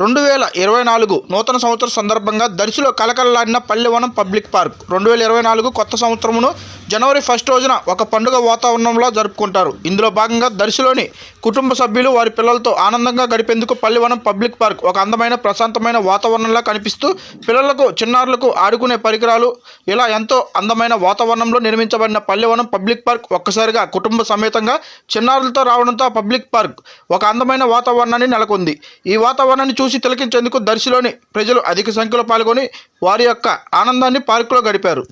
రెండు వేల ఇరవై నాలుగు నూతన సంవత్సరం సందర్భంగా దర్శిలో కలకలలాడిన పల్లెవనం పబ్లిక్ పార్క్. రెండు వేల ఇరవై నాలుగు కొత్త సంవత్సరమును జనవరి ఫస్ట్ రోజున ఒక పండుగ వాతావరణంలో జరుపుకుంటారు. ఇందులో భాగంగా దర్శిలోని కుటుంబ సభ్యులు వారి పిల్లలతో ఆనందంగా గడిపేందుకు పల్లెవనం పబ్లిక్ పార్క్ ఒక అందమైన ప్రశాంతమైన వాతావరణంలా కనిపిస్తూ పిల్లలకు చిన్నారులకు ఆడుకునే పరికరాలు ఇలా ఎంతో అందమైన వాతావరణంలో నిర్మించబడిన పల్లెవనం పబ్లిక్ పార్క్ ఒక్కసారిగా కుటుంబ సమేతంగా చిన్నారులతో రావడంతో పబ్లిక్ పార్క్ ఒక అందమైన వాతావరణాన్ని నెలకొంది. ఈ వాతావరణాన్ని చూసి తిలకించేందుకు దర్శిలోని ప్రజలు అధిక సంఖ్యలో పాల్గొని వారి యొక్క ఆనందాన్ని పార్కులో గడిపారు.